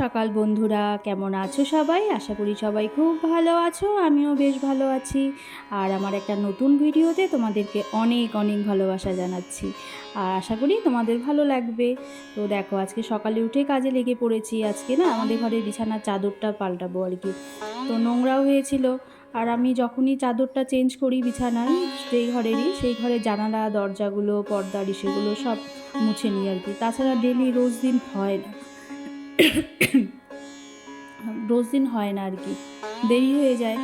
সকাল বন্ধুরা, কেমন আছো সবাই? আশা করি সবাই খুব ভালো আছো, আমিও বেশ ভালো আছি। আর আমার একটা নতুন ভিডিওতে তোমাদেরকে অনেক অনেক ভালোবাসা জানাচ্ছি। আর আশা করি তোমাদের ভালো লাগবে। তো দেখো, আজকে সকালে উঠে কাজে লেগে পড়েছি। আজকে না আমাদের ঘরে বিছানার চাদরটা পাল্টাবো আর কি। তো নোংরাও হয়েছিল। আর আমি যখনই চাদরটা চেঞ্জ করি বিছানার যেই ঘরেরই, সেই ঘরের জানালা, দরজাগুলো পর্দা সেগুলো সব মুছে নিই আর কি। তাছাড়া ডেলি রোজ দিন হয় না। রোজ দিন হয় না আর কি। দেরি হয়ে যায়।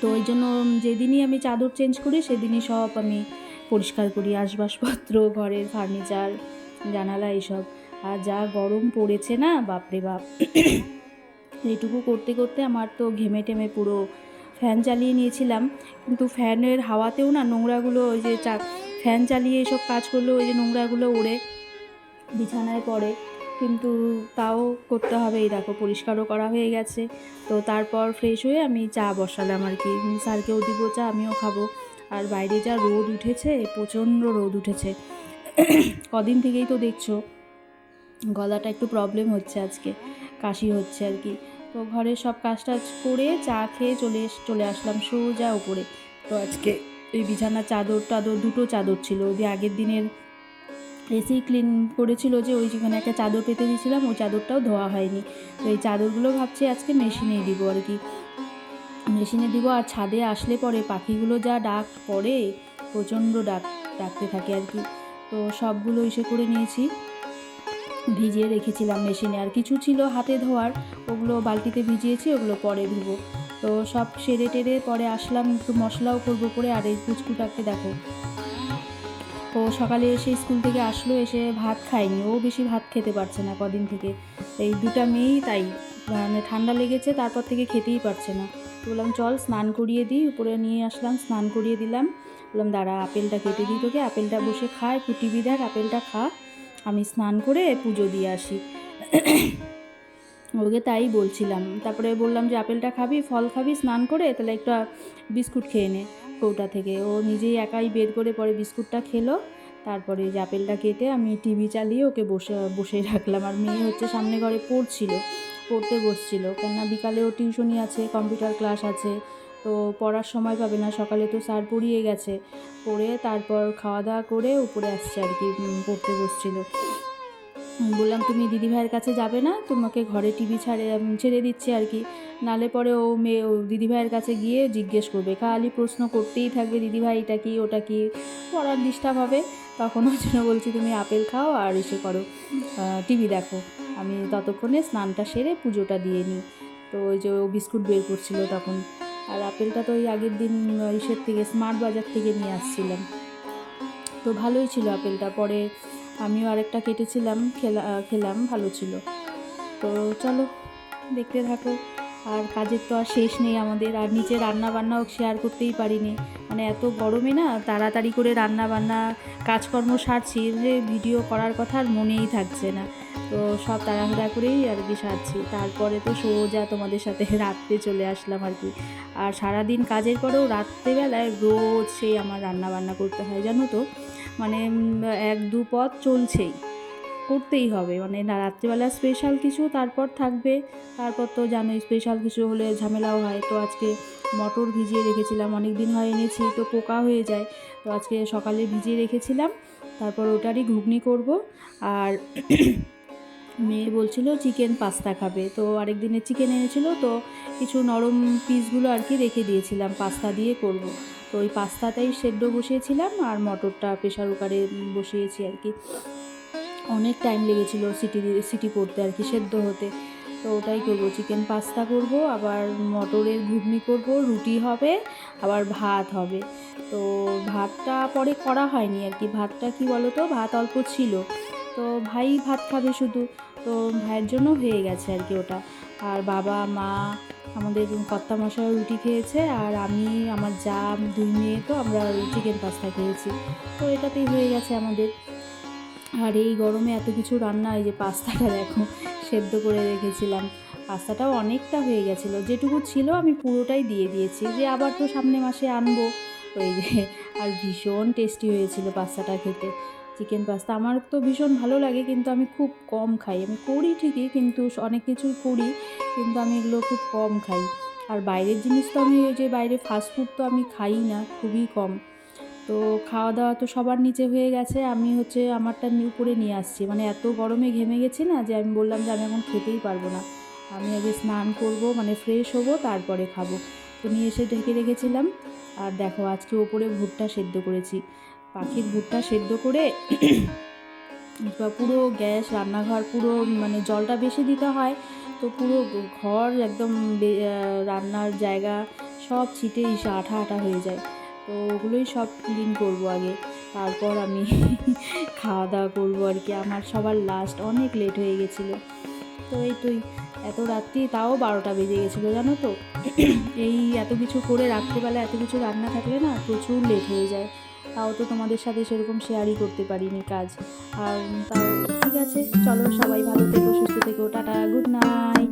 তো ওই জন্য যেদিনই আমি চাদর চেঞ্জ করি, সেদিনই সব আমি পরিষ্কার করি। আসবাবপত্র, ঘরের ফার্নিচার জানালা এইসব। আর যা গরম পড়েছে না, বাপরে বাপ। এইটুকু করতে করতে আমার তো ঘেমে টেমে পুরো ফ্যান চালিয়ে নিয়েছিলাম। কিন্তু ফ্যানের হাওয়াতেও না নোংরাগুলো ওই যে চা ফ্যান চালিয়ে এসব কাজ করলেও ওই যে নোংরাগুলো উড়ে বিছানায় পড়ে। কিন্তু তাও করতে হবে। এই দেখো, পরিষ্কারও করা হয়ে গেছে। তো তারপর ফ্রেশ হয়ে আমি চা বসালাম আর কি। স্যারকেও দিব চা, আমিও খাব। আর বাইরে যা রোদ উঠেছে, প্রচণ্ড রোদ উঠেছে। কদিন থেকেই তো দেখছ, গলাটা একটু প্রবলেম হচ্ছে আজকে, কাশি হচ্ছে আর কি। তো ঘরের সব কাজ টাজ করে চা খেয়ে চলে চলে আসলাম সোজা উপরে। তো আজকে এই বিছানার চাদর টাদর দুটো চাদর ছিল। ওই আগের দিনের এসি ক্লিন করেছিল যে ওই যেখানে একটা চাদর পেতে দিয়েছিলাম, ওই চাদরটাও ধোয়া হয়নি। তো এই চাদরগুলো ভাবছি আজকে মেশিনে দিব আর কি। মেশিনে দিব আর ছাদে আসলে পরে পাখিগুলো যা ডাক পড়ে, প্রচণ্ড ডাক, ডাকতে থাকে আর কি। তো সবগুলো ইসে করে নিয়েছি। ভিজিয়ে রেখেছিলাম মেশিনে আর কিছু ছিল হাতে ধোয়ার, ওগুলো বালতিতে ভিজিয়েছি, ওগুলো পরে ধুবো। তো সব সেরে টেরে পরে আসলাম, একটু মশলাও করব করে, আর এই পুচকুটাকে দেখো। ও সকালে এসে স্কুল থেকে আসলো, এসে ভাত খায়নি। ও বেশি ভাত খেতে পারছে না কদিন থেকে। এই দুটা মেয়েই তাই। মানে ঠান্ডা লেগেছে, তারপর থেকে খেতেই পারছে না। বললাম, চল স্নান করিয়ে দিই। উপরে নিয়ে আসলাম, স্নান করিয়ে দিলাম। বললাম, দাঁড়া, আপেলটা কেটে দিই তোকে। আপেলটা বসে খা, একটু টিভি আপেলটা খা। আমি স্নান করে পুজো দিয়ে আসি। ওকে তাই বলছিলাম। তারপরে বললাম যে, আপেলটা খাবি, ফল খাবি, স্নান করে, তাহলে একটা বিস্কুট খেয়ে নে। কৌটা থেকে। ও নিজেই একাই বের করে পরে বিস্কুটটা খেলো। তারপরে যে আপেলটা কেটে আমি টিভি চালিয়ে ওকে বসে বসে রাখলাম। আর মেয়ে হচ্ছে সামনে ঘরে পড়ছিল, পড়তে বসছিল। কেননা বিকালেও টিউশনি আছে, কম্পিউটার ক্লাস আছে, তো পড়ার সময় পাবে না। সকালে তো স্যার পড়িয়ে গেছে। পড়ে তারপর খাওয়া দাওয়া করে উপরে আসছে আর কি পড়তে বসছিল। বললাম, তুমি দিদিভাইয়ের কাছে যাবে না? তোমাকে ঘরে টিভি ছাড়ে ছেড়ে দিচ্ছে আর কি। নালে পরে ও মেয়ে, ও দিদিভাইয়ের কাছে গিয়ে জিজ্ঞেস করবে। খালি প্রশ্ন করতেই থাকবে, দিদিভাই, এটা কি, ওটা কি? পড়ার ডিস্টার্ব হবে তখন ওই জন্য বলছি, তুমি আপেল খাও আর এসে করো। টিভি দেখো। আমি ততক্ষণে স্নানটা সেরে পুজোটা দিয়ে নিই। তো ওই যে ও বিস্কুট বের করছিল তখন। আর আপেলটা তো ওই আগের দিন ইসের থেকে, স্মার্ট বাজার থেকে নিয়ে আসছিলাম। তো ভালোই ছিল আপেলটা। পরে আমিও আরেকটা কেটেছিলাম, খেলা খেলাম, ভালো ছিল। তো চলো, দেখতে থাকো। আর কাজের তো আর শেষ নেই আমাদের, আর নিচে রান্না বান্নাও শেয়ার করতেই পারিনি। মানে এত গরমে না, তাড়াতাড়ি করে রান্না বান্না কাজকর্ম সারছি যে ভিডিও করার কথা আর মনেই থাকছে না। তো সব তাড়াহুড়া করেই আর কি সারছি। তারপরে তো সোজা তোমাদের সাথে রাত্রে চলে আসলাম আর কি। আর সারাদিন কাজের পরেও রাত্রেবেলায় রোজ সেই আমার রান্না বান্না করতে হয়, জানো তো? মানে এক দু পথ চলছেই। করতেই হবে। মানে রাত্রিবেলা স্পেশাল কিছু, তারপর থাকবে। তারপর তো জানোই স্পেশাল কিছু হলে ঝামেলাও হয়। তো আজকে মটর ভিজিয়ে রেখেছিলাম অনেক দিন হয় এনেছি, তো পোকা হয়ে যায়। তো আজকে সকালে ভিজিয়ে রেখেছিলাম। তারপর ওটারই ঘুগনি করব। আর মেয়ে বলছিল চিকেন পাস্তা খাবে। তো আরেক দিনে চিকেন এনেছিল, তো কিছু নরম পিসগুলো আর কি রেখে দিয়েছিলাম পাস্তা দিয়ে করব। তো ওই পাস্তাটাই সেদ্ধ বসিয়েছিলাম আর মটরটা প্রেশার কুকারে বসিয়েছি আর কি। অনেক টাইম লেগেছিল সিটি সিটি পড়তে আর কি সেদ্ধ হতে। তো ওটাই করব চিকেন পাস্তা করব, আবার মটরের ঘুগনি করব, রুটি হবে, আবার ভাত হবে। তো ভাতটা পরে করা হয়নি আর কি। ভাতটা কি বলো তো ভাত অল্প ছিল। তো ভাই ভাত খাবে শুধু। তো ভাইয়ের জন্য হয়ে গেছে আর কি ওটা। আর বাবা, মা আমাদের কর্তা মশাই রুটি খেয়েছে আর আমি, আমার যা দুই মেয়ে তো, আমরা চিকেন পাস্তা খেয়েছি। তো এটাতেই হয়ে গেছে আমাদের। আর এই গরমে এত কিছু রান্না, এই যে পাস্তাটা দেখো, সেদ্ধ করে রেখেছিলাম। পাস্তাটাও অনেকটা হয়ে গেছিল। যেটুকু ছিল আমি পুরোটাই দিয়ে দিয়েছি। যে আবার তো সামনে মাসে আনব। ওই যে, আর ভীষণ টেস্টি হয়েছিল পাস্তাটা খেতে। চিকেন পাস্তা আমার তো ভীষণ ভালো লাগে, কিন্তু আমি খুব কম খাই। আমি করি ঠিকই, কিন্তু অনেক কিছুই করি, কিন্তু আমি এগুলো খুব কম খাই। আর বাইরের জিনিস তো আমি ওই যে বাইরে ফাস্ট ফুড তো আমি খাই না, খুবই কম। তো খাওয়া দাওয়া তো সবার নিচে হয়ে গেছে, আমি হচ্ছে আমারটা উপরে নিয়ে আসছি। মানে এত গরমে ঘেমে গেছি না যে আমি বললাম যে আমি এখন খেতেই পারব না। আমি আগে স্নান করব মানে ফ্রেশ হব, তারপরে খাব। তো নিয়ে এসে ঢেকে রেখেছিলাম। আর দেখো, আজকে ওপরে ভুট্টা সেদ্ধ করেছি। পাখির ভুট্টা সেদ্ধ করে পুরো গ্যাস, রান্নাঘর পুরো মানে জলটা বেশি দিতে হয়, তো পুরো ঘর একদম রান্নার জায়গা সব ছিটে আঠা আঠা হয়ে যায়। তো ওগুলোই সব ক্লিন করব আগে। তারপর আমি খাওয়া দাওয়া করব আর কি। আমার সবার লাস্ট অনেক লেট হয়ে গেছিল। তো এই তুই, এত রাত্রি তাও বারোটা বেজে গেছিল জানো তো? এই এত কিছু করে রাত্রিবেলা এত কিছু রান্না থাকলে না প্রচুর লেট হয়ে যায়। তাও তো তোমাদের সাথে সেরকম শেয়ারই করতে পারিনি কাজ। আর তাও ঠিক আছে, চলো সবাই ভালো থেকো, সুস্থ থেকো, টাটা গুড নাইট